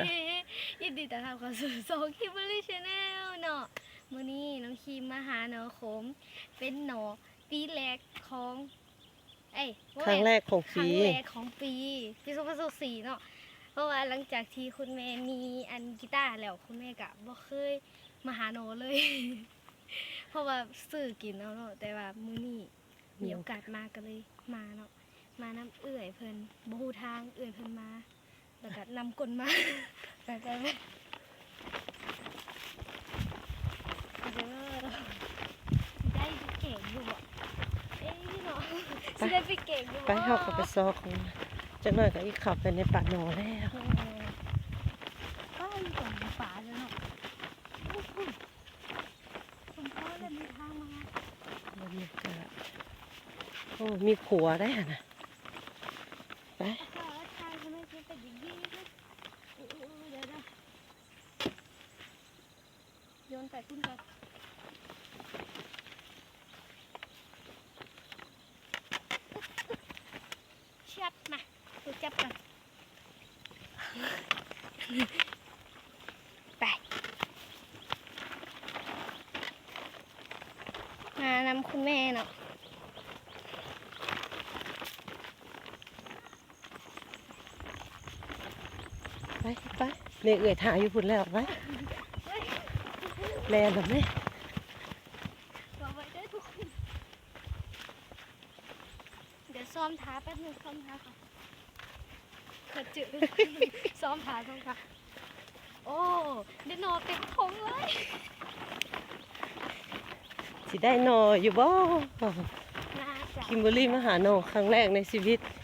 นะยินดีต้อนรับเข้าสู่โซคิมเบอรี่ชาแนลเนาะมื้อนี้น้องคิมมาหาหนอขม เป็นหนอปีแรกของ เอ้ยบ่ครั้งแรกของครั้ปีงแรกของปีปี2024เนาะเพราะว่าหลังจากที่คุณแม่มีอันกีตาร์แล้วคุณแม่ก็บ่เคยมาหาหนอเลย เพราะว่าซื้อกินเอาเนาะแต่ว่ามื้อนี้มีโอกาสมาก็เลยมาเนาะมาน้ำเอื่อยเพิ่นบ่ฮู้ทางเอื่อยเพิ่นมา แล้วก็นำกลมาไปไปไปเดี๋ยวได้ไปเก่งอยู่บ่เอ้ยเนาะสิได้ไปเก่งอยู่บ่ไปเฮาก็ไปซอกของจังหน่อยก็อีกขับไปในป่าหนอแล้วเออก็อยู่ตรงป่าแล้วเนาะอู้หูคุณพ่อเลยมีทางมาบรรยากาศโอ้มีขัวได้อะนะไป พ่อทางทำไมถึงเป็นอย่างนี้นะอู้อู้เดี๋ยวนะโยนไปขึ้นไป เชือดมาดูจับกันไปมานำคุณแม่เนาะ ไปไปเมฆเอื่อยถ่ายอยู่พุ่นแล้วไปแลนแบบนี้บอกไว้ด้วยทุกคนเดี๋ยวซ้อมท้าแป๊บนึงซ้อมท้าก่อนเขิดจืดซ้อมท้าซ้อมท้าโอ้เดี๋ยวนอนเต็มท้องเลยสิได้หนออยู่บ่น่าจะคิมเบอรรี่มาหาหนอครั้งแรกในชีวิตอุ้ย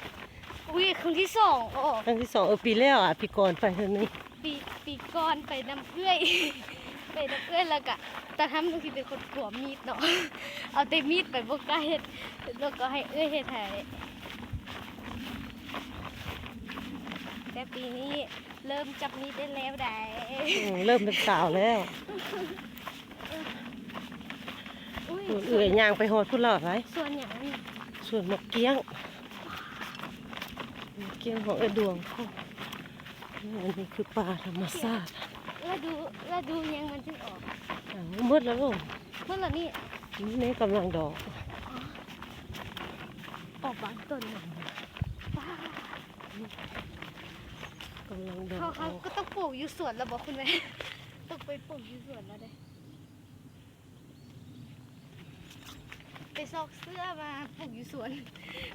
ครั้งที่สองโอ้ครั้งที่สองเออปีแล้วอะปีก่อนไปเท่านี้ปีปีก่อนไปน้ำเอื้อย ไปน้ำเอื้อยแล้วก็แต่ทำบางทีเป็นคนกลัวมีดเนาะเอาแต่มีดไปบ่กล้าเฮ็ดแล้วก็ให้เอื้อยเฮ็ดให้แต่ปีนี้เริ่มจับมีดได้แล้วได้อืมเริ่มเป็นสาวแล้วอุ้ยพุ่นเอื่อยย่างไปหอดพุ่นแล้วไรส่วนอย่างนั้นน่ะส่วนมะเกี้ยงมะ เกี้ยงของเออดวงเขาอันนี้คือป่าธรรมชาติแล้วดูแล้วดูยังมันจึงออกอ้าวมืดแล้วลูกเมื่อไหร่นี่นี่กำลังดอก ออกบางต้นน่ะว้ากำลังดอกเขาอเขาอกก็ต้องปลูกอยู่สวนแล้วบอกคุณแม่ ต้องไปปลูกอยู่สวนแล้วเด้ไป ซอกเสื้อมาปลูกอยู่สวน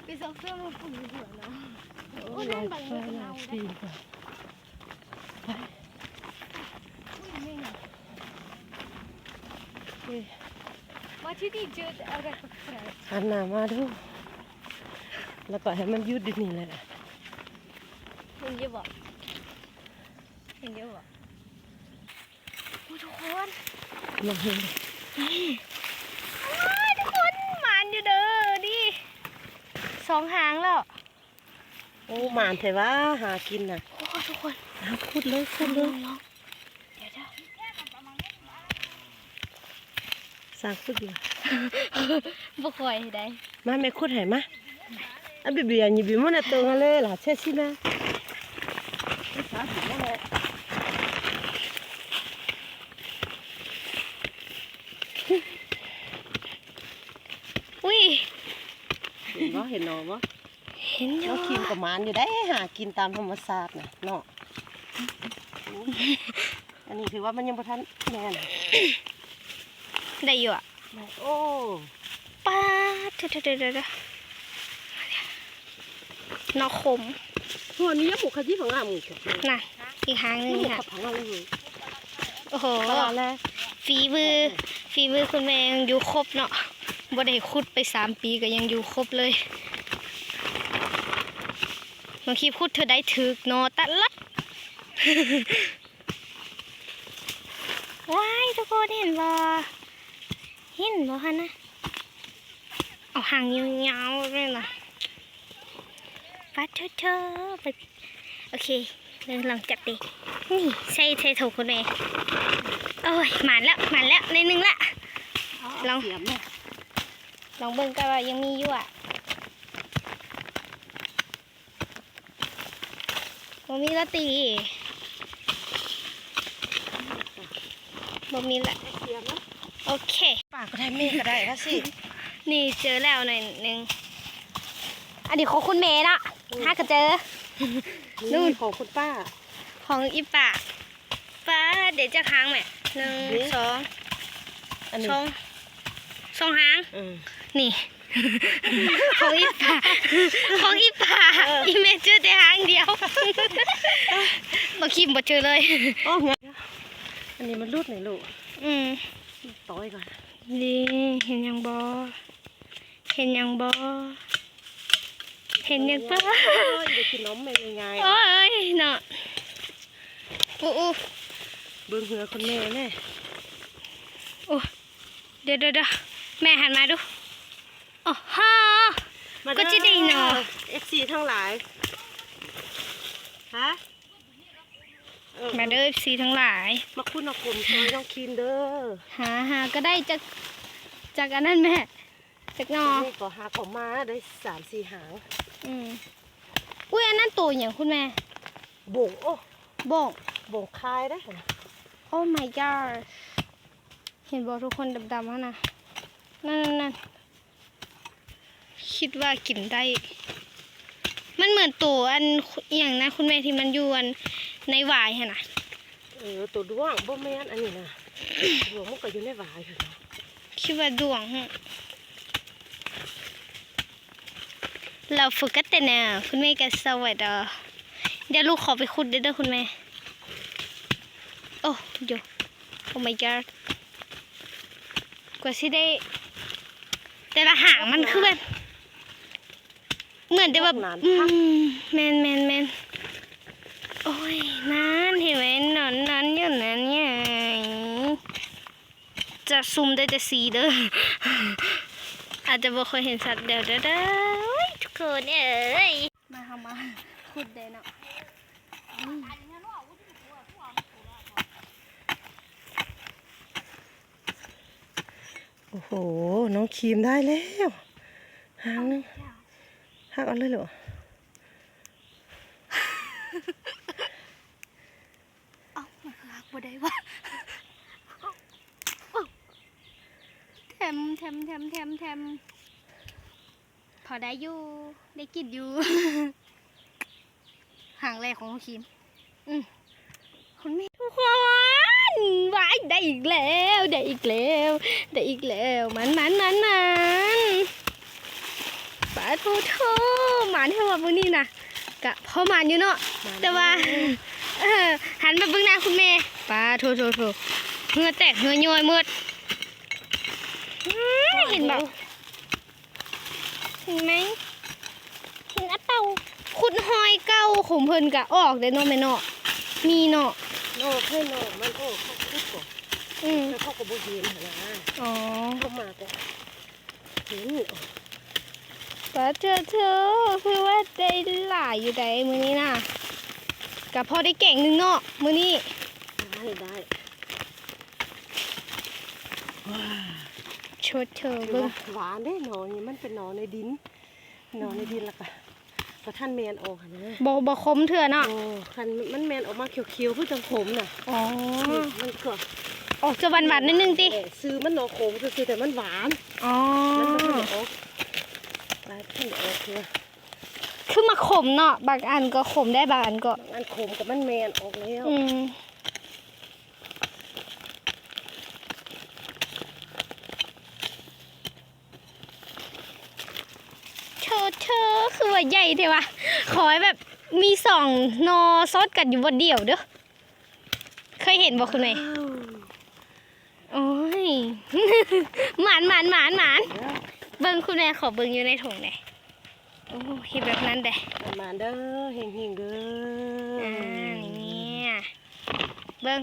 ไปซอกเสื้อมาปลูกอยู่สวนเนาะโอ้ยนั่นบังเอิญเป็นเงาได้ปีกว่าอุ้ยนี่ไงเอ้ยมาที่นี่เจออะไรแปลกหันหน้ามาดูแล้วก็ให้มันหยุดดินี่แหละๆเห็นเยอะบอกเห็นเยอะบอกโอ้ยทุกคนลองเห็นโอ้ยทุกคนหมานอยู่เด้อดิ สองหางแล้ว โอ้หมานเถอะว่าหากินน่ะโอ้ยทุกคนหาพูดเลยพูดเลยเดี๋ยวเดี๋ยวสร้างพูดอยู่บ่ค่อยได้มาแม่คุดให้มาอันบิบิอันนี้บิมันน่ะตรงกันเลยล่ะเช่สินะ อุ้ย เห็นบ่เห็นหนอบ่เห็นอยู่เราคิมกับหมานอยู่ได้หากินตามธรรมชาติน่ะเนาะอันนี้ถือว่ามันยังบ่ทันแม่นได้อยู่อะโอ้ป้าดเดี๋ยวเดี๋ยวเดี๋ยวเดี๋ยวนอกขมส่วนนี้ยังบุกขยี้ของอะมึงน่ะอีกหางหนึนี่งขัค่ะบผังอะไรเลยโอ้โหตลาดแล้วฝีมือฝีมือคุณแม่ยังอยู่ครบเนาะบ่ได้ขุดไปสามปีก็ยังอยู่ครบเลย บางทีขุดเธอได้ถึกเนาะตัดลัดว้ายทุกคนเห็นบ่เห็นบ่คะนะเอาหางยาวๆเลยนะปัดเถอะเธอไปโอเคเริ่มลองจับดินี่ใส่ใส่ถูกคุณแม่โอ้ยหมานแล้วหมานแล้วในหนึ่งละลองเสียมเนี่ยลองเบิ่งกันว่ายังมีอยู่อะ บ่มีละตีบ่มีละโอเคปากก็ได้แม่ก็ได้ละสิ นี่เจอแล้วหน่อยนึงอันนี้ของคุณเมย์ละห้าก็เจอ นู่นของคุณป้า ของอีป้าป้าเดี๋ยวจะค้างแม่หนึ่งสองสองสองหางนี่ ของอีป่าของอีป่าเอออีเมเจอแต่หางเดียวบางทีบ่เจอเลยอ๋อไงอันนี้มันรูดไหนลูกอืมต่อยก่อนนี่เห็นยังบอเห็นยังบอเห็นยังปะโอ้ยเดี๋ยวกินน้ำไม่ยังไงโอ้ยเนาะอู้อู้เบิ่งเหือคนแม่แน่อู้เดี๋ยวเดี๋ยวเดี๋ยวแม่หันมาดู โอ้ฮะก็จะได้เนาะเอฟซีทั้งหลาย ฮะเออมาเด้อสีทั้งหลายมาคุณเอากลมซอยต้องคินเด้อหาหาก็ได้จากจากอันนั้นแม่จากนอนี่ก็หักออกมาได้สามสี่หางอืมอุ้ยอันนั้นตัวอย่างคุณแม่บ่งโอ้บ้องบ่งคายได้อโอ้ my god เห็นบอกทุกคนดำๆฮะนะนั่นนั่นนั่น คิดว่ากินได้ มันเหมือนตัวอันอหย่างนะคุณแม่ที่มันอยู่อันในหวายฮะนะเออตัวด้วงบ่แม่นอันนี้นะดวงมันก็อยู่ในหวายอยู่เนาะคิดว่าดวงฮะเราฝึกกันแต่แนวคุณแม่ก็สวัสดีเดี๋ยวลูกขอไปขุดเด้อเด้อคุณแม่ โอ้โยโอ้ my god กว่าสิได้ แต่ละหางมันคือแบบ เหมือนแต่แบบอืมแมนแมนแมนโอ้ยนั่นเห็นไหมนอนนอนอยู่นั่นไงจะซูมได้แต่สีเด้ออาจจะบ่เคยเห็นสัตว์เดี๋ยวเด้อเด้อโอ้ยทุกคนเอ้ยมาค่ะมาขุดเด้เนาะโอ้โห น้องครีมได้แล้วหางนึง หักเอาเลยเหรอเอามันหักบ่ได้วะแถมแถมแถมแถมแถมพอได้อยู่ได้กินอยู่ห่างแรกของน้องครีมอืมคุณแม่ทุกคนวายได้อีกแล้ว ได้อีกแล้ว ได้อีกแล้ว มันมันมันมัน ปลาทูโทหมันเท่าว่าพวกนี้นะกะพอหมันอยู่เนาะแต่ว่าเออหันมาเบิ่งหน้าคุณแม่ปลาโทโทโทเหงือแตกเหงือย้อยหมดอื้อเห็นแบบเห็นไหมเห็นอะเต่าขุดหอยเก่าของเพิ่นกะออกได้เนาะแม่เนาะมีเนาะโน่ให้โน่มันโอ้เขาคุดก่อนอืมแล้วเขาก็บ่เห็นหั่นนะอ๋อเข้ามาก็เห็นปลาเธอเธอคือว่าได้หลายอยู่ได้มื้อนี้น่ะกะพอได้แก่งหนึงเนาะมื้อนี้ได้ได้ชดเธอเบิ่เบิ่งงหวานได้หนอนนี่มันเป็นหนอนในดินหนอนในดินและก็ก็ท่านแมนออกหั่นนะบ่บ่คมเถื่อเนาะโอ้คันมันแมนออกมาเขียวๆเพื่อจังผมน่ะอ๋อนี่มันก็ออกจะหวานๆนิดนึงติเออซื้อมันหนอโขงซื้อๆแต่มันหวานอ๋อมันมันไม่ได้ออก หลายท่านออกเลยคือมาขมเนาะบางอันก็ขมได้บางอันก็บางอันขมกับมันแมนออกแล้วอืมเธอเธอคือว่าใหญ่เทวะขอให้แบบมีสองนอซดกันอยู่บนเดียวเด้อเคยเห็นบอกคุณไหมอ้าวโอ้ยหมานหมานหมานหมาน เดี๋ยว เบิ้งคุณแม่ขอเบิ้งอยู่ในถุงหน่อยโอ้เห็นแบบนั้นเด้ประมาณเด้อเฮงๆเด้อออ่านี่เบิ้ง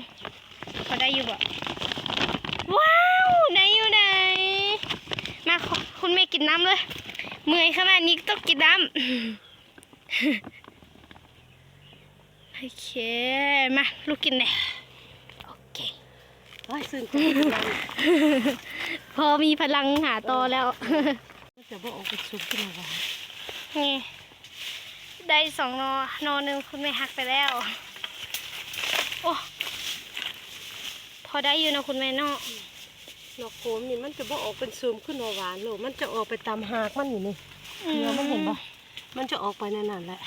พอได้อยู่บ่ว้าวได้อยู่ไหนมาขอคุณแม่กินน้ำเลยเมื่อยขนาดนี้ต้องกินน้ำโอเคมาลูกกินเลยโอเค ไว้ซึ่งก็เป็นมันพอมีพลังหาต่อแล้วจะบ่ออกไปซุปขึ้นมาหวานนี่ ได้สองนอนอหนึ่งคุณแม่หักไปแล้ว โอ้ พออได้อยู่เนาะคุณแม่เนาะดอกโขมนี่มันจะบ่ออกเป็นซูมขึ้นหวานโลกมันจะออกไปตามหากมันอยู่นี่เนื้อมันเห็นปะมันจะออกไปนั่นนั่นแหละ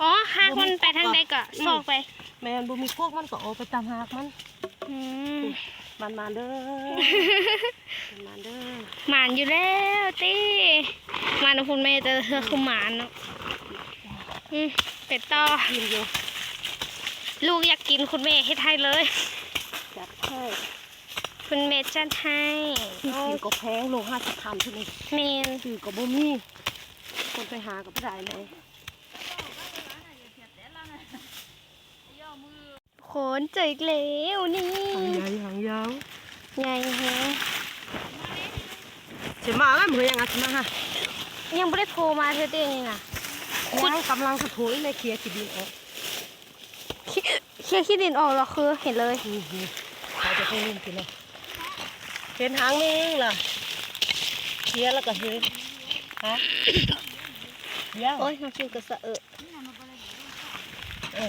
อ๋อหากมันไปทางใดก็อืมซอกไป แมนบุมีพวกมันก็ออกไปตามหากมันอืมมันมาเด้อมันมาเด้อหมานอยู่แล้วตีหมานของคุณแม่แต่เธอคือหมานเนาะอืมเป็ดต่อกินอยู่ลูกอยากกินคุณแม่ให้ไทยเลยจัดให้คุณแม่จัดให้ที่กินก็แพงโลห้าสิบคำเท่านั้นเมนคือก็บ่มีคนไปหาก็บ่ได้เลย โขนเจออีกแล้วนี่หางยาวหางยาวใหญ่แฮะจะมาแล้วมือยังไงจะมาฮะยังไม่ได้โทรมาเธอเต้นี่นะยังกำลังสะทุยในเคลียร์จีดินออกขี้เคลียร์ขี้ดินออกเหรอคือเห็นเลยนี่นี่เราจะไปเล่นกินเลยเห็นหางนึงล่ะเคลียร์แล้วก็เห็นฮะเดี๋ยวโอ้ยน้องคิวกระสะเอะเอ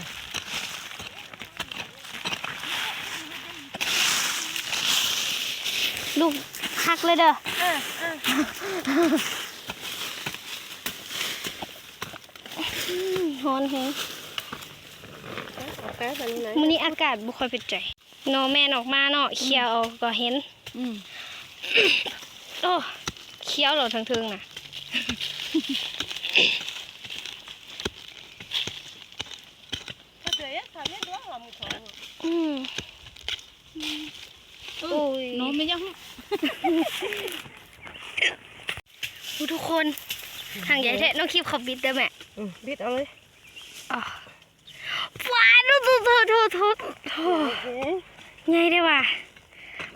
ลูกคักเลยเด้ออืมฮอนแฮะเอาแป๊บอันนี้ไหนมื้อนี้อากาศบ่ค่อยเป็นใจนอแม่นออกมาเนาะเขียวเอาก็เห็นอโอ้เขียวเหรอทั้งทึงน่ะเจอเอ๊ะทำเนี่ยด้วยหรอมึงของ อืมโอ้ย น้อง ไม่ยังอุ๊ยทุกคนทางใหญ่แท้น้องคลิปเขาบิดเด้อแม่อืมบิดเอาเลยอ๋อว้ายดูดูดูดูดูดูโอเคใหญ่ได้อว่ะ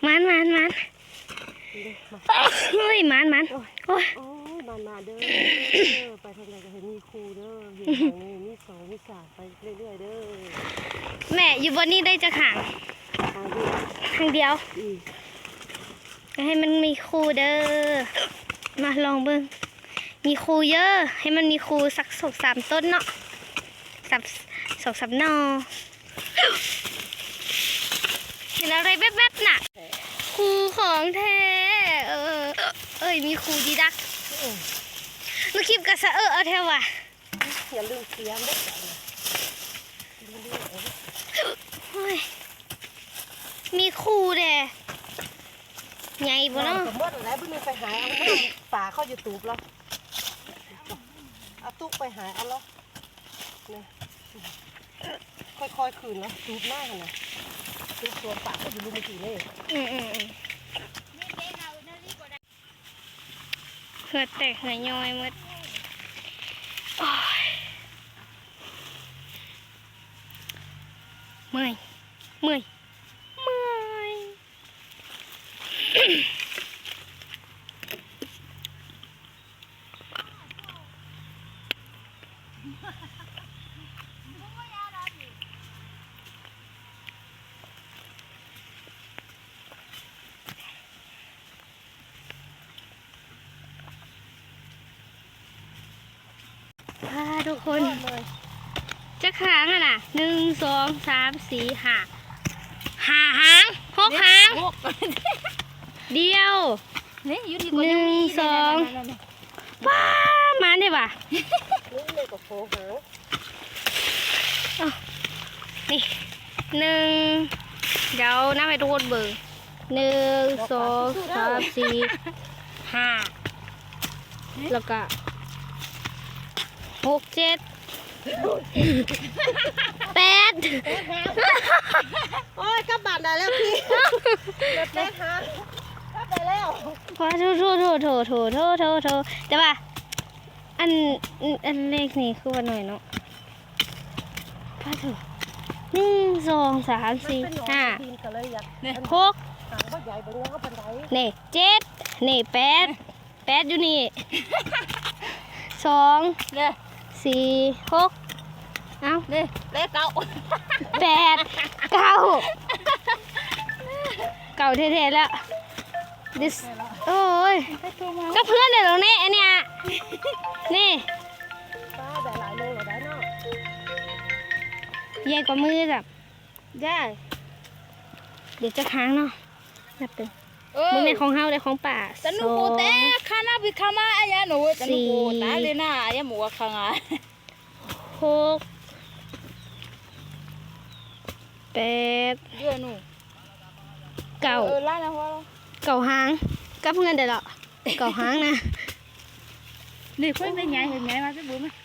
มันมันมันเฮ้ยมันมันโอ้ยโอ้ยมามาเด้อไปทางไหนก็เห็นมีครูเด้อเห็นทางนี้มีสองมีสามไปเรื่อยๆเด้อแม่อยู่บนนี้ได้จะขังทางเดียว ให้มันมีครูเด้อ มาลองเบิ่งมีครูเยอะ ให้มันมีครูสักสองสามต้นเนาะสามสองสามนอเห็นอะไรแวบๆน่ะครูของแท้ เออ เอ้ย มีครูดีดักอืมาคลิปกับสะเออเอาแท้ว่ะอย่าลืมเสียงเด้อจ้ะนะเฮ้ยมีครูเด้ ใหญ่บ่น้องเนาะสมมติอะไรบุญไปหายเอาน้ำป่าเข้ายูทูบแล้วเอาตุ๊กไปหายเอาแล้วเนี่ยค่อยๆคืนแล้วจูบหน้ากันนะจูบตัวป่าก็อยู่ลุมกี่เล่อืมอืมอืมเหือดแตกเหือย้อยหมดโอ้ยเมื่อยเมื่อยเมื่อย พาทุกคนจะขางอะนะหนึ่งสองสามสี่ห้าห้าหางหกหางเดียวนี่อยู่ดีหนึ่งสองว้ามาได้ป่ะ โหโหนี่หนึ่งเดี๋ยวนัาไปทุกคนเบอร์หนึ่งสองสามสี่ห้าแล้วก็หกเจ็ดแปดโอ้ยกลับบ้านได้แล้วพี่เดือดแน่ฮะกลับได้แล้วขอโทษโทษโทษโทษโทษโทษแต่ว่า อันอันเลขนี่คือว่าหน่อยเนาะพอถูกหนึ่งสองสามสี่ห้าทีมก็เลยอยากหกหางก็ใหญ่เบิ่งแล้วก็เป็นไรนี่เจ็ดนี่แปดแปดอยู่นี่สองเนี่ยสี่หกเอ้านี่เลขเก้าแปดเก้าเก่าเท่ๆแล้ว this โอ้ยก็เพื่อนเดี๋ยวนี้อันเนี้ยนี่ ใหญ่กว่ามือจ้ะได้เดี๋ยวจะค้างเนาะนับเป็นเออบ่แม่นของเฮาได้ของป่าตะนุโกเตคานาบิคามาอายาหนูตะนุโกตาเลน่าอายาหมูกคังอะหกแปดเดือหนูเก้าเออล่านะพ่อเก่าหางกับเงินเดี๋ยวละเก่าหางนะนี่ค่อยไม่ไงเห็นไงมาพี่บุ๋มโ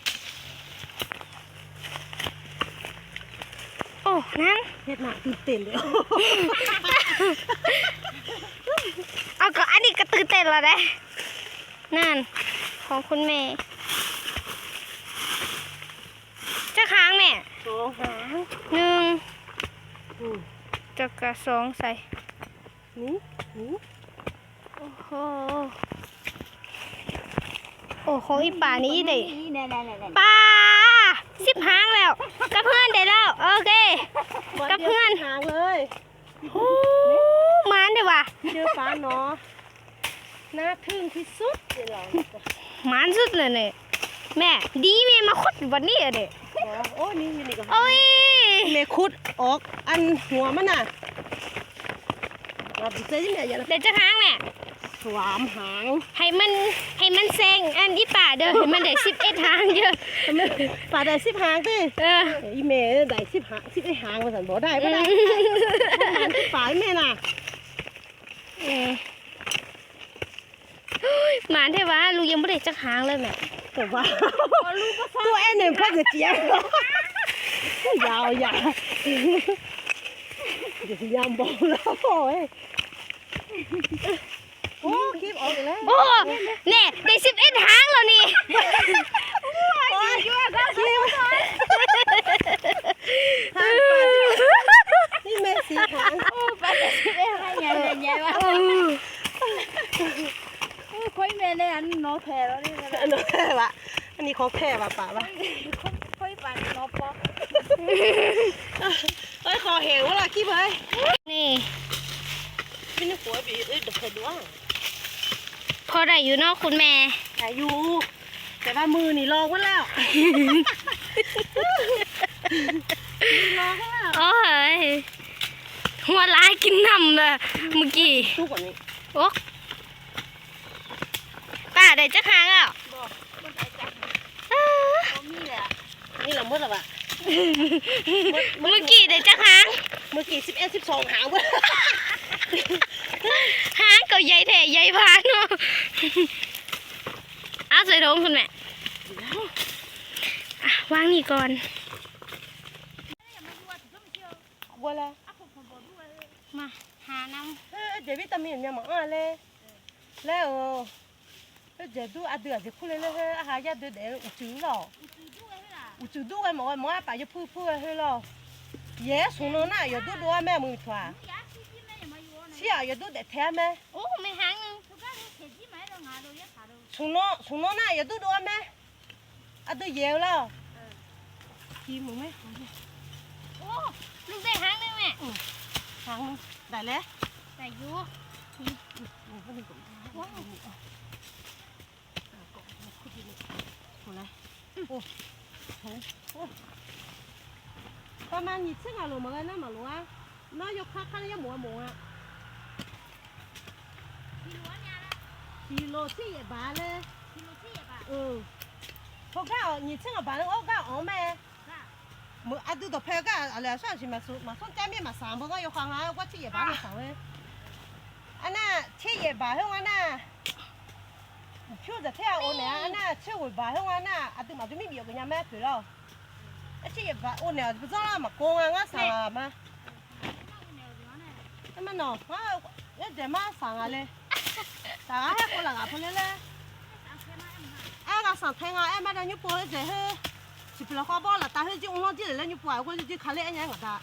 อ้นั่งเฮ็ดหน้าตื่นเต้นเลยเอาก็อันนี้ก็ตื่นเต้นและได้นั่น ของคุณแม่จะค้างแม่สองหางหนึ่งอืมจะกระสองใส่นี่นี่โอ้โหโอ้ของอีป่านี้เด็นี่แน่แน่แน่ปลา สิบหางแล้ว กับเพื่อนเดี๋ยวแล้ว โอเค กับเพื่อนหางเลยโอ้มานเดี๋ยวว่ะเจอปลาเนาะน่าทึ่งที่สุดเดี๋ยวเรามานสุดเลยเนี่ยแม่ ดีแม่มาขุดวันนี้อะเด็บอกโอ้นี่นี่นี่ก็โอ้ยเมคุดออกอันหัวมันน่ะเราไปเจอที่ไหนอย่าละเดี๋ยวจะค้างแม่สวามหาง ให้มันให้มันแซ งอันอีป่าเด้อให้มันได้สิบเอ็ดหางเยอะทำไมปลาได้สิบหางดิเอออีเมย์ได้สิบหางสิบไอหางมาสั่นบ่ได้บ่ได้มันปลาอีเมย์น่ะเออเฮ้ยหมานเทวะลูกยังไม่ได้จักหางเลยแม่แต่ว่าตัวไอ้หนึ่งพักจะเจี๊ยบยาวยาวเดี๋ยวยามบอกแล้วโอ้ย โอ้คลิปออกอีกแล้วโอ้เน่ได้สิบเอ็ดหางแล้วนี่โอ้ยคลิปทางปลานี่เมย์สีหางไปสิเอ้ให้ไงไงวะค่อยแม่ในอันน้อแพ้แล้วนี่อันนี้แค่วะอันนี้ของแค่วะป่าวะค่อยปั่นน้อปอกเอ้ยคอเหวล่ะคลิปเอ้ยนี่พี่นึกหัว พอได้อยู่เนอกคุณแม่อายุแต่ว่ามือนี่ลองไว้แล้วลองไว้แล้วโอ้ยหัวร้ายกินน้ำเลยเมื่อกี้สู้กว่านี้โอ้ป้าได้จักหางแล้วอ้ามีแหละนี่เราเมื่อไหร่วะเมื่อกี้ได้จักหาง เมื่อกี้สิบเอ็ดสิบสองหางเว้ย หางก็ใหญ่แท้ใหญ่พานเนาะเอาใส่ถุงคุณแม่อะวางนี่ก่อนบัวละมาหาน้เอ้ยเดี๋ยววิตามินยังมาอ่านเลยแล้วเอ้ยเดี๋ยวดูอะเดือดจะพูดเลยเลยเฮ้ยอาหารยาเดือดเดี๋ยวอุจืดหรออุจืดดูไอ้หมอไอ้หมออะป่าจะพูดพูดเฮ้ยหรอเย้สูงโน่นน่ะอย่าดูดูอะแม่มือถั่วเชี่ยอย่า ดูแต่แท้แม่ำโอ้ไม่หางหนึงสูงโน่สูงโน่นน่ะอย่าดูดูอะแม่อะดูเย้แล้วทีมึงไหมโอ้ลูกได้หางหนึงแม่หางได้แล้วแต่อยูว้าวประมาณยี่สิบกิโลมาเลยนะมาลูกอะน้อยยกข้าข้าเนี่ยหมูหมูอะกิโลที่ยี่บาทเลยเออพวกเขายี่สิบบาทแล้วก็เอาแม่มืออะดูตัวเพลก็อะไรส่วนสิมาสุมาส่วนแจ้ไม่มาสามพวกก็ยกข้างอะว่าที่ยี่บาทมาสา ဒီလိုရှိရပါလေဒီလိုရှိရပါအင်းဟုတ်ကော你趁了把那我干熬没？没啊，都都拍个啊，来上去嘛，说嘛，从江边嘛散步，我有黄啊，我去夜班的上位。啊那去夜班的话那，就在太阳呢，啊那去夜班的话那，啊都嘛就没必要跟人家买去了。啊去夜班，我呢不知道嘛，光啊我上嘛。那么呢，我我这嘛上啊嘞。大家还过来俺？朋来嘞？俺，俺上台啊！俺，买点牛抱的在去，去不了花包了。但是就我老弟来了，牛包，我就就看了俺家个的。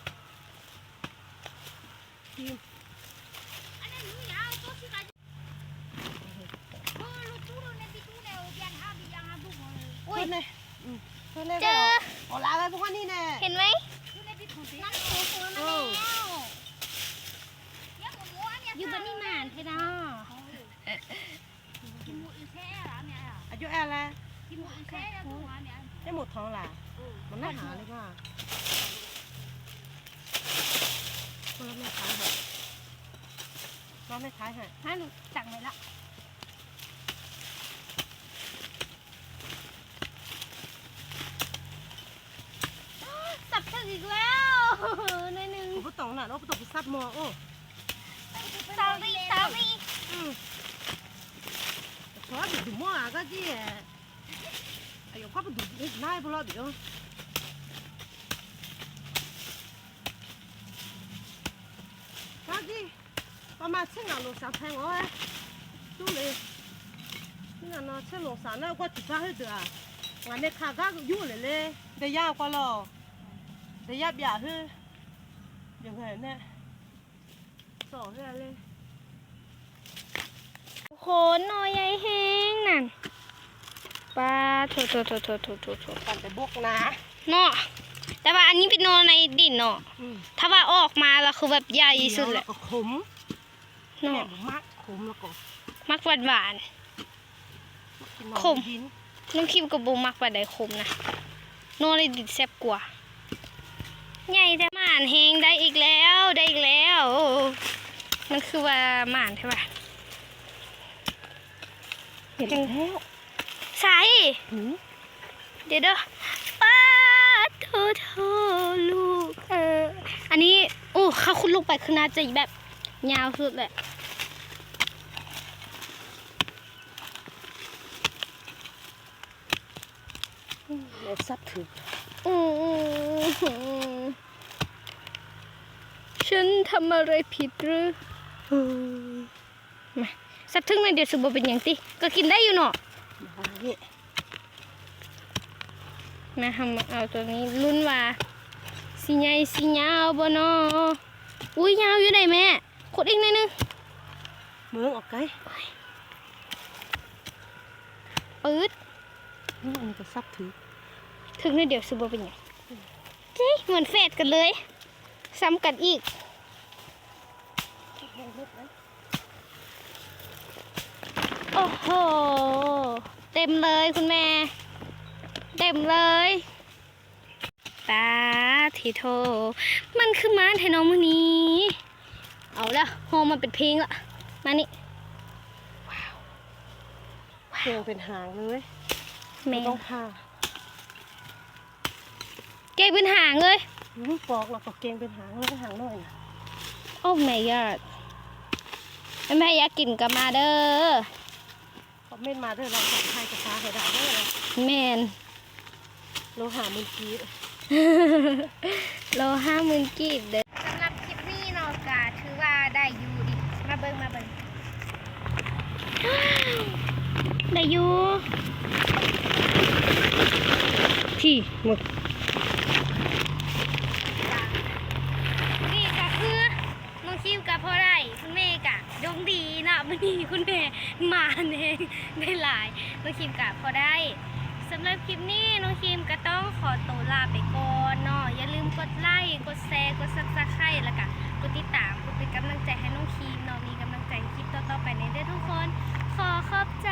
น่ะเนาไปตกซัดมอโอ้ sorry sorry อืมขอดูมอก็จีไอ้ยก็ไปดูนี่นายพลอดีเนาะก็จีประมาณเช่นเราสามแพงอ๋อดูเลยนี่นะเช่นเราสามแล้วก็จุดฟ้าให้ดูอดงานในคาก็ยุ่งเลยเลยได้ยาก็รอได้ยากเบียดเฮ้ อย่างไรเน่ยสองอะไรเลยโขนนอยใหญ่แห้งนั่นปลาโถโถโถโถโถโถโถปั่นแต่บกนะเนาะแต่ว่าอันนี้เป็นนอในดินเนาะถ้าว่าออกมาเราคือแบบใหญ่สุดแหละขมเนาะมักขมแล้วก็มักหวานหวานขมน้ำคิมกับบูมักปลาได้ขมนะนอในดินแซ่บกว่า ใหญ่แต่านแหงได้อีกแล้วได้อีกแล้วโอ้มันคือว่าหมานใช่ปะเห็นแล้วใส่หูเดี๋ยวเด้อป้าโทโทลูกเอออันนี้โอ้เขาคุณลงไปคือน่าจะแบบยาวสุดแหละเล็ซับถืออืม ฉันทำอะไรผิดหรือมาสักทึ่งในอยเดี๋ยวสุบเป็นอย่างติก็กินได้อยู่เนาะมาทำเอาตัวนี้รุ่นว่าสีใหญ่สียาวบ่เนาะอุ้ยยาวอยู่ไหนแม่ขดอีกหนิดนึงเมืองออกไกลปื๊ดนี่อันนี้ก็ซับถือถึงในอยเดี๋ยวสุบเป็นอย่างจิเหมือนเฟดกันเลยซ้ำกันอีก โอ้โห เต็มเลยคุณแม่ เต็มเลยตาทีโท มันคือม้าไทยน้องมือนี้ เอาละโฮมมันเป็นเพลงละมานี่เกงเป็นหางเลยแม่ไม่ต้องผ่าเก่งเป็นหางเลยหืมปอกแล้วก็เกงเป็นหางเลยหางหน่อยนะโอ้ my god แม่อยากกินกับมาเด้อคอมเมนต์มาด้วยเราจะทายกระซาให้ได้ด้วยนะแมนเราหามันกีดโลห้าหมื่นกีบเด้อสำหรับคลิปนี้เนาะกาถือว่าได้อยู่ดิมาเบิ่งมาเบิ่งได้อยู่ที่หมด มันดีคุณแม่มาเองได้หลายน้องคิมกับพอได้สำหรับคลิปนี้น้องคิมก็ต้องขอตัวลาไปก่อนเนาะอย่าลืมกดไลค์กดแชร์กดซับสไครต์แล้วก็กดติดตามกดเป็นกำลังใจให้น้องคิมเนาะมีกำลังใจคลิปต่อๆไปในเด้อทุกคน ขอขอบใจ